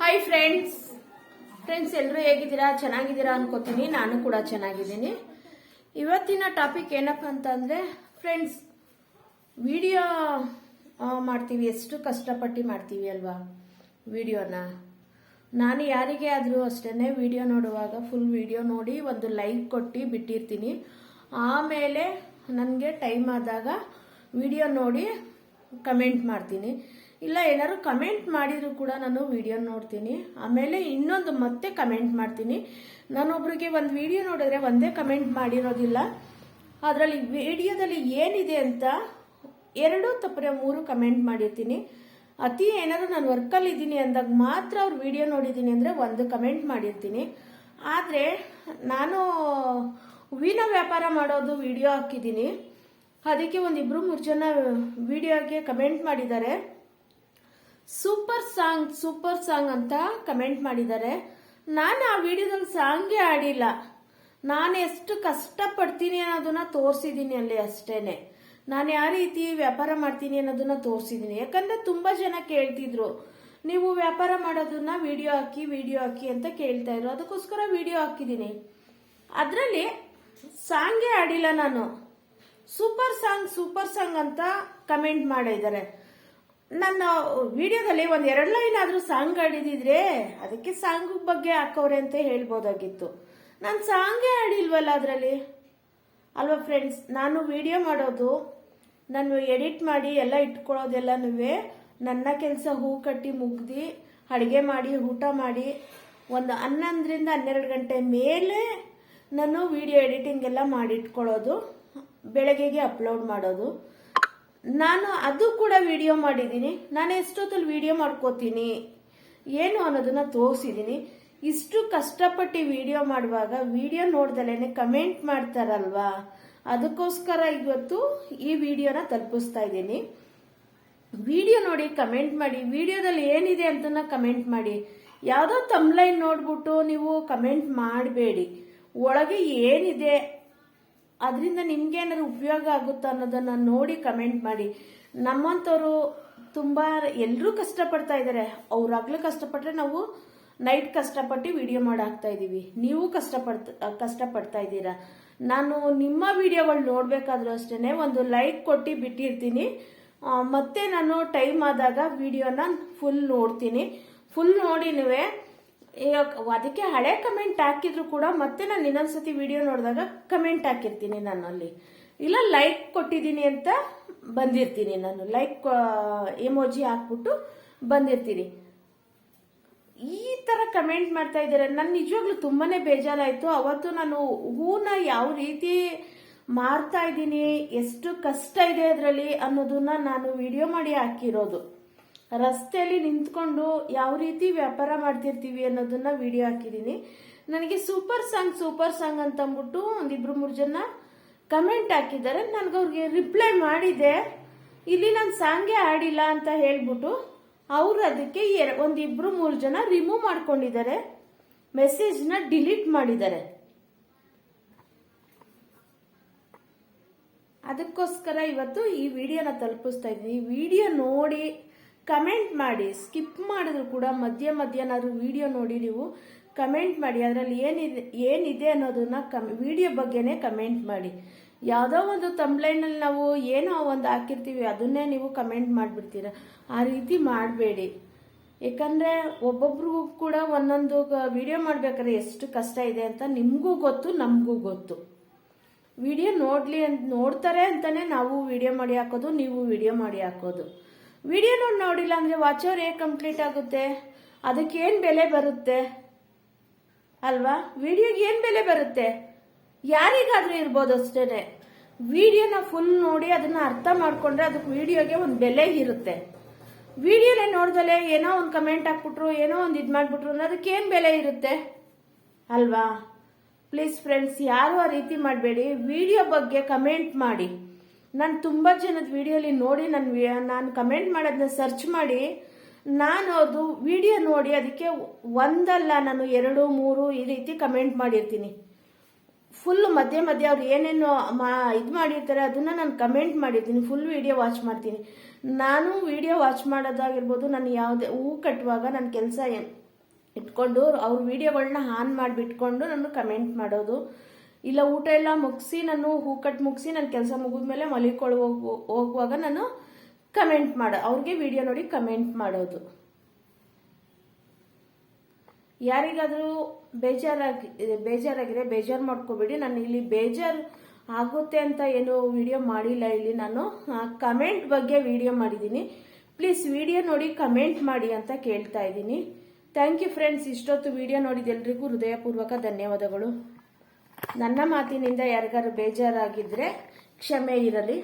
Hi friends friends ಎಲ್ಲರೂ ಹೇಗಿದ್ದೀರಾ? ಚೆನ್ನಾಗಿದ್ದೀರಾ ಅನ್ಕೋತೀನಿ. ನಾನು ಕೂಡ ಚೆನ್ನಾಗಿದ್ದೀನಿ. ಇವತ್ತಿನ ಟಾಪಿಕ್ ಏನಪ್ಪ ಅಂತಂದರೆ ಫ್ರೆಂಡ್ಸ್ ವಿಡಿಯೋ ಮಾಡ್ತೀವಿ. ಎಷ್ಟು ಕಷ್ಟಪಟ್ಟು ಮಾಡ್ತೀವಿ ಅಲ್ವಾ ವಿಡಿಯೋನ ನಾನು ಯಾರಿಗೆ ಆದರೂ ಅಷ್ಟೇ ವಿಡಿಯೋ ನೋಡುವಾಗ ಫುಲ್ ವಿಡಿಯೋ ನೋಡಿ ಒಂದು ಲೈಕ್ ಕೊಟ್ಟು ಬಿಟ್ಟಿರ್ತೀನಿ. ಆಮೇಲೆ ನನಗೆ ಟೈಮ್ ಆದಾಗ ವಿಡಿಯೋ ನೋಡಿ ಕಮೆಂಟ್ ಮಾಡ್ತೀನಿ. ಇಲ್ಲ, ಏನಾದ್ರು ಕಮೆಂಟ್ ಮಾಡಿದರೂ ಕೂಡ ನಾನು ವಿಡಿಯೋ ನೋಡ್ತೀನಿ. ಆಮೇಲೆ ಇನ್ನೊಂದು ಮತ್ತೆ ಕಮೆಂಟ್ ಮಾಡ್ತೀನಿ. ನಾನೊಬ್ರಿಗೆ ಒಂದು ವಿಡಿಯೋ ನೋಡಿದ್ರೆ ಒಂದೇ ಕಮೆಂಟ್ ಮಾಡಿರೋದಿಲ್ಲ. ಅದರಲ್ಲಿ ವಿಡಿಯೋದಲ್ಲಿ ಏನಿದೆ ಅಂತ ಎರಡು ತಪ್ಪರೆ ಮೂರು ಕಮೆಂಟ್ ಮಾಡಿರ್ತೀನಿ. ಅತಿ ಏನಾದ್ರು ನಾನು ವರ್ಕಲ್ಲಿ ಇದ್ದೀನಿ ಅಂದಾಗ ಮಾತ್ರ ಅವ್ರು ವಿಡಿಯೋ ನೋಡಿದ್ದೀನಿ ಅಂದರೆ ಒಂದು ಕಮೆಂಟ್ ಮಾಡಿರ್ತೀನಿ. ಆದರೆ ನಾನು ಹೂವಿನ ವ್ಯಾಪಾರ ಮಾಡೋದು ವಿಡಿಯೋ ಹಾಕಿದ್ದೀನಿ. ಅದಕ್ಕೆ ಒಂದಿಬ್ರು ಮೂರು ಜನ ವಿಡಿಯೋಗೆ ಕಮೆಂಟ್ ಮಾಡಿದ್ದಾರೆ. ಸೂಪರ್ ಸಾಂಗ್ ಸೂಪರ್ ಸಾಂಗ್ ಅಂತ ಕಮೆಂಟ್ ಮಾಡಿದ್ದಾರೆ. ನಾನು ಆ ವಿಡಿಯೋದಲ್ಲಿ ಸಾಂಗೇ ಆಡಿಲ್ಲ ನಾನು ಎಷ್ಟು ಕಷ್ಟಪಡ್ತೀನಿ ಅನ್ನೋದನ್ನ ತೋರಿಸಿದ್ದೀನಿ ಅಲ್ಲಿ ಅಷ್ಟೇನೆ. ನಾನು ಯಾವ ರೀತಿ ವ್ಯಾಪಾರ ಮಾಡ್ತೀನಿ ಅನ್ನೋದನ್ನ ತೋರಿಸಿದ್ದೀನಿ. ಯಾಕಂದ್ರೆ ತುಂಬಾ ಜನ ಕೇಳ್ತಿದ್ರು, ನೀವು ವ್ಯಾಪಾರ ಮಾಡೋದನ್ನ ವಿಡಿಯೋ ಹಾಕಿ ವಿಡಿಯೋ ಹಾಕಿ ಅಂತ ಕೇಳ್ತಾ ಇದ್ರು. ಅದಕ್ಕೋಸ್ಕರ ವಿಡಿಯೋ ಹಾಕಿದ್ದೀನಿ. ಅದರಲ್ಲಿ ಸಾಂಗೇ ಆಡಿಲ್ಲ ನಾನು. ಸೂಪರ್ ಸಾಂಗ್ ಸೂಪರ್ ಸಾಂಗ್ ಅಂತ ಕಮೆಂಟ್ ಮಾಡಿದ್ದಾರೆ. ನನ್ನ ವಿಡಿಯೋದಲ್ಲಿ ಒಂದ್ ಎರಡು ಲೈನ್ ಆದ್ರೂ ಸಾಂಗ್ ಆಡಿದಿದ್ರೆ ಅದಕ್ಕೆ ಸಾಂಗ್ ಬಗ್ಗೆ ಹಾಕೋರೆ ಅಂತ ಹೇಳ್ಬೋದಾಗಿತ್ತು. ನಾನು ಸಾಂಗೇ ಆಡಿಲ್ವಲ್ಲ ಅದರಲ್ಲಿ? ಅಲ್ವಾ ಫ್ರೆಂಡ್ಸ್ ನಾನು ವಿಡಿಯೋ ಮಾಡೋದು, ನಾನು ಎಡಿಟ್ ಮಾಡಿ ಎಲ್ಲ ಇಟ್ಕೊಳ್ಳೋದೆಲ್ಲನೂ ನನ್ನ ಕೆಲಸ ಹೂ ಕಟ್ಟಿ ಮುಗ್ದು, ಅಡುಗೆ ಮಾಡಿ, ಊಟ ಮಾಡಿ, ಒಂದು ಹನ್ನೊಂದರಿಂದ ಹನ್ನೆರಡು ಗಂಟೆ ಮೇಲೆ ನಾನು ವಿಡಿಯೋ ಎಡಿಟಿಂಗ್ ಎಲ್ಲ ಮಾಡಿಟ್ಕೊಳ್ಳೋದು, ಬೆಳಗ್ಗೆಗೆ ಅಪ್ಲೋಡ್ ಮಾಡೋದು. ನಾನು ಅದು ಕೂಡ ವಿಡಿಯೋ ಮಾಡಿದ್ದೀನಿ ನಾನು ಎಷ್ಟೊತ್ತಲ್ಲಿ ವಿಡಿಯೋ ಮಾಡ್ಕೋತೀನಿ? ಏನು ಅನ್ನೋದನ್ನ ತೋರಿಸಿದ್ದೀನಿ ಇಷ್ಟು ಕಷ್ಟಪಟ್ಟು ವಿಡಿಯೋ ಮಾಡುವಾಗ ವಿಡಿಯೋ ನೋಡ್ದಲೇ ಕಮೆಂಟ್ ಮಾಡ್ತಾರಲ್ವಾ? ಅದಕ್ಕೋಸ್ಕರ ಇವತ್ತು ಈ ವಿಡಿಯೋನ ತಲುಪಿಸ್ತಾ ಇದ್ದೀನಿ. ವಿಡಿಯೋ ನೋಡಿ ಕಮೆಂಟ್ ಮಾಡಿ. ವಿಡಿಯೋದಲ್ಲಿ ಏನಿದೆ ಅಂತನ ಕಮೆಂಟ್ ಮಾಡಿ. ಯಾವುದೋ ತಮ್ಲೈನ್ ನೋಡ್ಬಿಟ್ಟು ನೀವು ಕಮೆಂಟ್ ಮಾಡಬೇಡಿ. ಒಳಗೆ ಏನಿದೆ ಅದರಿಂದ ನಿಮ್ಗೆ ಏನಾದ್ರು ಉಪಯೋಗ ಆಗುತ್ತಾ ಅನ್ನೋದನ್ನ ನೋಡಿ ಕಮೆಂಟ್ ಮಾಡಿ. ನಮ್ಮಂಥವ್ರು ತುಂಬ ಎಲ್ಲರೂ ಕಷ್ಟಪಡ್ತಾ ಇದ್ದಾರೆ ಅವ್ರಾಗ್ಲೂ ಕಷ್ಟಪಟ್ರೆ ನಾವು ನೈಟ್ ಕಷ್ಟಪಟ್ಟು ವಿಡಿಯೋ ಮಾಡಾಕ್ತಾ ಇದ್ದೀವಿ ನೀವು ಕಷ್ಟಪಡ್ತ, ಕಷ್ಟಪಡ್ತಾ ಇದ್ದೀರಾ. ನಾನು ನಿಮ್ಮ ವಿಡಿಯೋಗಳು ನೋಡಬೇಕಾದ್ರೂ ಅಷ್ಟೇ ಒಂದು ಲೈಕ್ ಕೊಟ್ಟು ಬಿಟ್ಟಿರ್ತೀನಿ. ಮತ್ತೆ ನಾನು ಟೈಮ್ ಆದಾಗ ವಿಡಿಯೋನ ಫುಲ್ ನೋಡ್ತೀನಿ. ಫುಲ್ ನೋಡಿನೂ ಅದಕ್ಕೆ ಹಳೆ ಕಮೆಂಟ್ ಹಾಕಿದ್ರು ಕೂಡ ಮತ್ತೆ ನಾನು ಇನ್ನೊಂದ್ಸತಿ ವಿಡಿಯೋ ನೋಡಿದಾಗ ಕಮೆಂಟ್ ಹಾಕಿರ್ತೀನಿ ನಾನು ಅಲ್ಲಿ ಇಲ್ಲ ಲೈಕ್ ಕೊಟ್ಟಿದ್ದೀನಿ ಅಂತ ಬಂದಿರ್ತೀನಿ ನಾನು. ಲೈಕ್ ಎಮೋಜಿ ಹಾಕ್ಬಿಟ್ಟು ಬಂದಿರ್ತೀನಿ. ಈ ತರ ಕಮೆಂಟ್ ಮಾಡ್ತಾ ಇದ್ದಾರೆ? ನನ್ ನಿಜವಾಗ್ಲೂ ತುಂಬಾನೇ ಬೇಜಾರಾಯ್ತು. ಅವತ್ತು ನಾನು ಹೂನ ಯಾವ ರೀತಿ ಮಾರ್ತಾ ಇದ್ದೀನಿ, ಎಷ್ಟು ಕಷ್ಟ ಇದೆ ಅದರಲ್ಲಿ ಅನ್ನೋದನ್ನ ನಾನು ವಿಡಿಯೋ ಮಾಡಿ ಹಾಕಿರೋದು. ರಸ್ತೆಯಲ್ಲಿ ನಿಂತ್ಕೊಂಡು ಯಾವ ರೀತಿ ವ್ಯಾಪಾರ ಮಾಡ್ತಿರ್ತೀವಿ ಅನ್ನೋದನ್ನ ವಿಡಿಯೋ ಹಾಕಿದ್ದೀನಿ ನನಗೆ ಸೂಪರ್ ಸಾಂಗ್ ಸೂಪರ್ ಸಾಂಗ್ ಅಂತ ಅಂದ್ಬಿಟ್ಟು ಒಂದಿಬ್ರು ಮೂರು ಜನ ಕಮೆಂಟ್ ಹಾಕಿದ್ದಾರೆ. ನನಗೆ ಅವ್ರಿಗೆ ರಿಪ್ಲೈ ಮಾಡಿದೆ. ಇಲ್ಲಿ ನಾನು ಸಾಂಗೇ ಆಡಿಲ್ಲ ಅಂತ ಹೇಳ್ಬಿಟ್ಟು ಅವರು ಅದಕ್ಕೆ ಒಂದಿಬ್ರು ಮೂರು ಜನ ರಿಮೂವ್ ಮಾಡ್ಕೊಂಡಿದ್ದಾರೆ. ಮೆಸೇಜ್ನ ಡಿಲೀಟ್ ಮಾಡಿದ್ದಾರೆ. ಅದಕ್ಕೋಸ್ಕರ ಇವತ್ತು ಈ ವಿಡಿಯೋನ ತಲುಪಿಸ್ತಾ ಇದ್ದೀನಿ. ವಿಡಿಯೋ ನೋಡಿ ಕಮೆಂಟ್ ಮಾಡಿ, ಸ್ಕಿಪ್ ಮಾಡಿದ್ರು ಕೂಡ ಮಧ್ಯ ಮಧ್ಯಾಹ್ನಾದ್ರು ವಿಡಿಯೋ ನೋಡಿ ನೀವು. ಕಮೆಂಟ್ ಮಾಡಿ, ಅದರಲ್ಲಿ ಏನಿದೆ ಏನಿದೆ ಅನ್ನೋದನ್ನ ಕಮ್, ವಿಡಿಯೋ ಬಗ್ಗೆನೇ ಕಮೆಂಟ್ ಮಾಡಿ. ಯಾವುದೋ ಒಂದು ತಂಬ್ಲೈನಲ್ಲಿ ನಾವು ಏನೋ ಒಂದು ಹಾಕಿರ್ತೀವಿ, ಅದನ್ನೇ ನೀವು ಕಮೆಂಟ್ ಮಾಡಿಬಿಡ್ತೀರ. ಆ ರೀತಿ ಮಾಡಬೇಡಿ. ಯಾಕಂದರೆ ಒಬ್ಬೊಬ್ರಿಗೂ ಕೂಡ ಒಂದೊಂದು ವಿಡಿಯೋ ಮಾಡಬೇಕಾದ್ರೆ ಎಷ್ಟು ಕಷ್ಟ ಇದೆ ಅಂತ ನಿಮಗೂ ಗೊತ್ತು, ನಮಗೂ ಗೊತ್ತು. ವಿಡಿಯೋ ನೋಡಲಿ ಅಂತ ನೋಡ್ತಾರೆ ಅಂತಲೇ ನಾವು ವಿಡಿಯೋ ಮಾಡಿ ಹಾಕೋದು, ನೀವು ವಿಡಿಯೋ ಮಾಡಿ ಹಾಕೋದು. ವಿಡಿಯೋ ನೋಡಿ ನೋಡಿಲ್ಲ ಅಂದ್ರೆ ವಾಚ್ ಅವರ್ ಹೇಗೆ ಕಂಪ್ಲೀಟ್ ಆಗುತ್ತೆ? ಅದಕ್ಕೆ ಏನು ಬೆಲೆ ಬರುತ್ತೆ? ಅಲ್ವಾ? ವಿಡಿಯೋಗೆ ಏನು ಬೆಲೆ ಬರುತ್ತೆ? ಯಾರಿಗಾದ್ರೂ ಇರ್ಬೋದು ಅಷ್ಟೇನೆ. ವಿಡಿಯೋನ ಫುಲ್ ನೋಡಿ ಅದನ್ನ ಅರ್ಥ ಮಾಡ್ಕೊಂಡ್ರೆ ಅದಕ್ಕೆ ವಿಡಿಯೋಗೆ ಒಂದು ಬೆಲೆ ಇರುತ್ತೆ. ವಿಡಿಯೋನೇ ನೋಡ್ದಲೆ ಏನೋ ಒಂದು ಕಮೆಂಟ್ ಹಾಕ್ಬಿಟ್ರು, ಏನೋ ಒಂದು ಇದು ಮಾಡ್ಬಿಟ್ರು ಅಂದ್ರೆ ಅದಕ್ಕೆ ಏನು ಬೆಲೆ ಇರುತ್ತೆ? ಅಲ್ವಾ? ಪ್ಲೀಸ್ ಫ್ರೆಂಡ್ಸ್ ಯಾರು ಆ ರೀತಿ ಮಾಡಬೇಡಿ, ವಿಡಿಯೋ ಬಗ್ಗೆ ಕಮೆಂಟ್ ಮಾಡಿ. ನಾನು ತುಂಬ ಜನದ ವಿಡಿಯೋಲಿ ನೋಡಿ ನನ್ನ ನಾನು ಕಮೆಂಟ್ ಮಾಡೋದನ್ನ ಸರ್ಚ್ ಮಾಡಿ, ನಾನು ಅದು ವಿಡಿಯೋ ನೋಡಿ ಅದಕ್ಕೆ ಒಂದಲ್ಲ, ನಾನು ಎರಡು, ಮೂರು ಈ ರೀತಿ ಕಮೆಂಟ್ ಮಾಡಿರ್ತೀನಿ. ಫುಲ್ ಮಧ್ಯೆ ಮಧ್ಯೆ ಅವ್ರು ಏನೇನು ಮಾ, ಇದು ಮಾಡಿರ್ತಾರೆ, ಅದನ್ನ ನಾನು ಕಮೆಂಟ್ ಮಾಡಿರ್ತೀನಿ. ಫುಲ್ ವಿಡಿಯೋ ವಾಚ್ ಮಾಡ್ತೀನಿ. ನಾನು ವಿಡಿಯೋ ವಾಚ್ ಮಾಡೋದಾಗಿರ್ಬೋದು, ನಾನು ಯಾವುದೇ ಹೂ ಕಟ್ಟುವಾಗ ನನ್ನ ಕೆಲಸ ಇಟ್ಕೊಂಡು ಅವ್ರ ವಿಡಿಯೋಗಳನ್ನ ಆನ್ ಮಾಡಿಬಿಟ್ಕೊಂಡು ನಾನು ಕಮೆಂಟ್ ಮಾಡೋದು. ಇಲ್ಲ, ಊಟ ಎಲ್ಲ ಮುಗಿಸಿ ನಾನು ಹೂ ಕಟ್ ಮುಗಿಸಿ ನನ್ನ ಕೆಲಸ ಮುಗಿದ್ಮೇಲೆ ಮಲಿಕೊಳ್ಳ ಹೋಗು ಹೋಗುವಾಗ ನಾನು ಕಮೆಂಟ್ ಮಾಡೋ. ಅವ್ರಿಗೆ ವಿಡಿಯೋ ನೋಡಿ ಕಮೆಂಟ್ ಮಾಡೋದು. ಯಾರಿಗಾದರೂ ಬೇಜಾರಾಗಿ ಬೇಜಾರಾಗಿದೆ ಬೇಜಾರು ಮಾಡ್ಕೋಬೇಡಿ. ನಾನು ಇಲ್ಲಿ ಬೇಜಾರು ಆಗುತ್ತೆ ಅಂತ ಏನು ವಿಡಿಯೋ ಮಾಡಿಲ್ಲ ಇಲ್ಲಿ ನಾನು. ಕಮೆಂಟ್ ಬಗ್ಗೆ ವಿಡಿಯೋ ಮಾಡಿದ್ದೀನಿ. ಪ್ಲೀಸ್ ವಿಡಿಯೋ ನೋಡಿ ಕಮೆಂಟ್ ಮಾಡಿ ಅಂತ ಕೇಳ್ತಾ ಇದ್ದೀನಿ. ಥ್ಯಾಂಕ್ ಯು ಫ್ರೆಂಡ್ಸ್ ಇಷ್ಟೊತ್ತು ವಿಡಿಯೋ ನೋಡಿದ ಎಲ್ರಿಗೂ ಹೃದಯಪೂರ್ವಕ ಧನ್ಯವಾದಗಳು. ನನ್ನ ಮಾತಿನಿಂದ ಯಾರಿಗಾರು ಬೇಜಾರಾಗಿದ್ದರೆ ಕ್ಷಮೆ ಇರಲಿ.